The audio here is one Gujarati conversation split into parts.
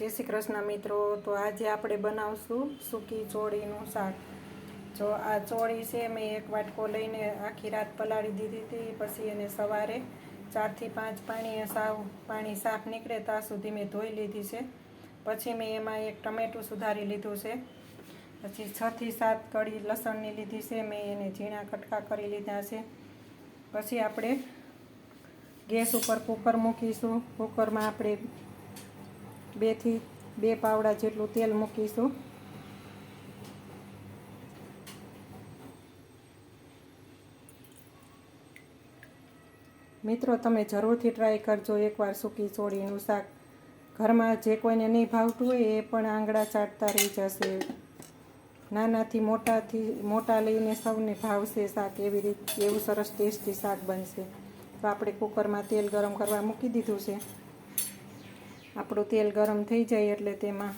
જય શ્રી કૃષ્ણ મિત્રો. તો આજે આપણે બનાવશું સૂકી ચોળીનું શાક. જો આ ચોળી છે મેં એક વાટકો લઈને આખી રાત પલાળી દીધી હતી. પછી એને સવારે ચારથી પાંચ પાણી સાવ પાણી સાફ નીકળે ત્યાં સુધી મેં ધોઈ લીધી છે. પછી મેં એમાં એક ટમેટું સુધારી લીધું છે. પછી છથી સાત કળી લસણની લીધી છે. મેં એને ઝીણા કટકા કરી લીધા છે. પછી આપણે ગેસ ઉપર કુકર મૂકીશું. કુકરમાં આપણે બેથી બે પાવડા જેટલું તેલ મૂકીશું. મિત્રો, તમે જરૂરથી ટ્રાય કરજો. એકવાર સૂકી ચોળીનું શાક ઘરમાં જે કોઈને નહીં ભાવતું હોય એ પણ આંગળા ચાટતા રહી જશે. નાનાથી મોટાથી, મોટા લઈને સૌને ભાવશે શાક એવી રીતે, એવું સરસ ટેસ્ટી શાક બનશે. તો આપણે કુકરમાં તેલ ગરમ કરવા મૂકી દીધું છે. આપણું તેલ ગરમ થઈ જાય એટલે તેમાં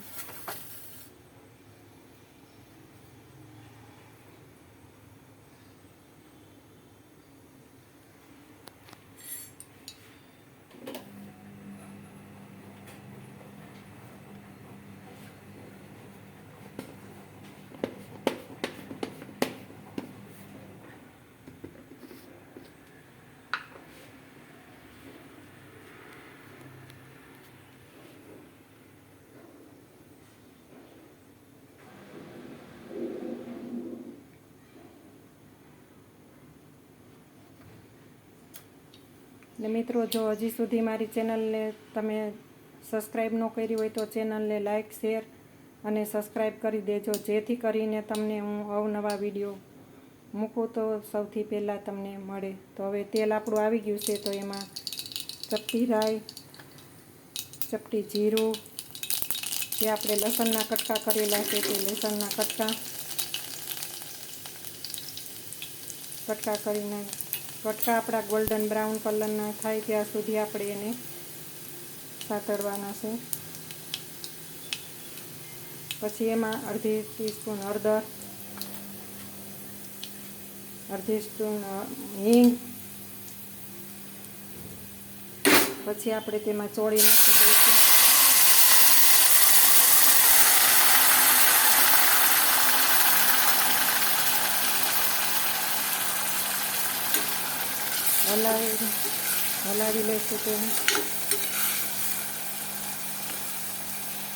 ને મિત્રો, જો હજી સુધી મારી ચેનલને તમે સબસ્ક્રાઈબ ન કરી હોય તો ચેનલને લાઇક શેર અને સબસ્ક્રાઈબ કરી દેજો. જેથી કરીને તમને હું અવનવા વીડિયો મૂકું તો સૌથી પહેલાં તમને મળે. તો હવે તેલ આપણું આવી ગયું છે, તો એમાં ચપટી રાઈ, ચપટી જીરું, જે આપણે લસણના કટકા કરેલા છે તે લસણના કટકા કટકા કરીને કટકા આપણા ગોલ્ડન બ્રાઉન કલરના થાય ત્યાં સુધી આપણે એને સાતળવાના છે. પછી એમાં અડધી ટીસ્પૂન હળદર, અડધી સ્પૂન હિંગ, પછી આપણે તેમાં ચોળી નાખી દઈશું. હલાવી હલાવી લઈશું તેને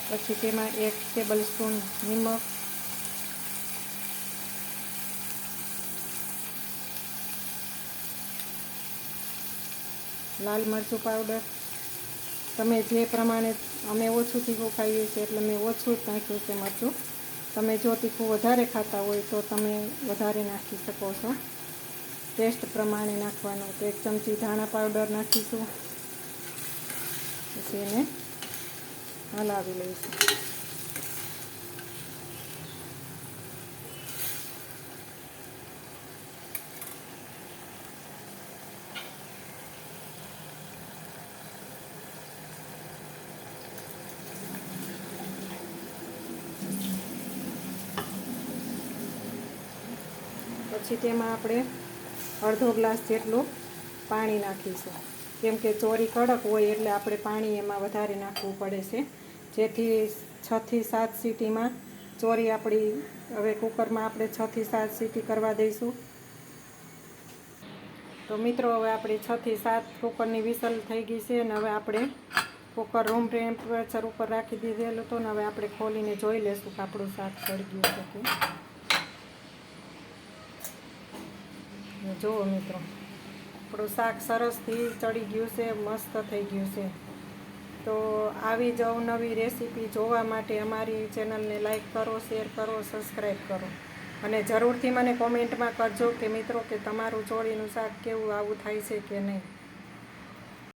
પછી તેમાં એક ટેબલ સ્પૂન નિમક. લાલ મરચું પાવડર તમે જે પ્રમાણે અમે ઓછું તીખું ખાઈએ છીએ એટલે મેં ઓછું જ નાખ્યું છે મરચું. તમે જો તીખું વધારે ખાતા હોય તો તમે વધારે નાખી શકો છો. ટેસ્ટ પ્રમાણે નાખવાનું તો એક ચમચી ધાણા પાવડર નાખીશું. પછી એને હલાવી લઈશું. પછી તેમાં આપણે અડધો ગ્લાસ જેટલું પાણી નાખીશું. કેમ કે ચોરી કડક હોય એટલે આપણે પાણી એમાં વધારે નાખવું પડે છે. જેથી છથી સાત સીટીમાં ચોરી આપણી, હવે કુકરમાં આપણે છથી સાત સીટી કરવા દઈશું. તો મિત્રો, હવે આપણી છથી સાત કુકરની વિસલ થઈ ગઈ છે અને હવે આપણે કુકર રૂમ ટેમ્પરેચર ઉપર રાખી દીધેલું હતું ને હવે આપણે ખોલીને જોઈ લઈશું કે આપણું શાક સળગ્યું ગયું છે કે જુઓ મિત્રો, આપણું શાક સરસથી ચડી ગયું છે, મસ્ત થઈ ગયું છે. તો આવી જ અવનવી રેસીપી જોવા માટે અમારી ચેનલને લાઈક કરો, શેર કરો, સબસ્ક્રાઈબ કરો. અને જરૂરથી મને કોમેન્ટમાં કરજો કે મિત્રો, કે તમારું ચોળીનું શાક કેવું, આવું થાય છે કે નહીં.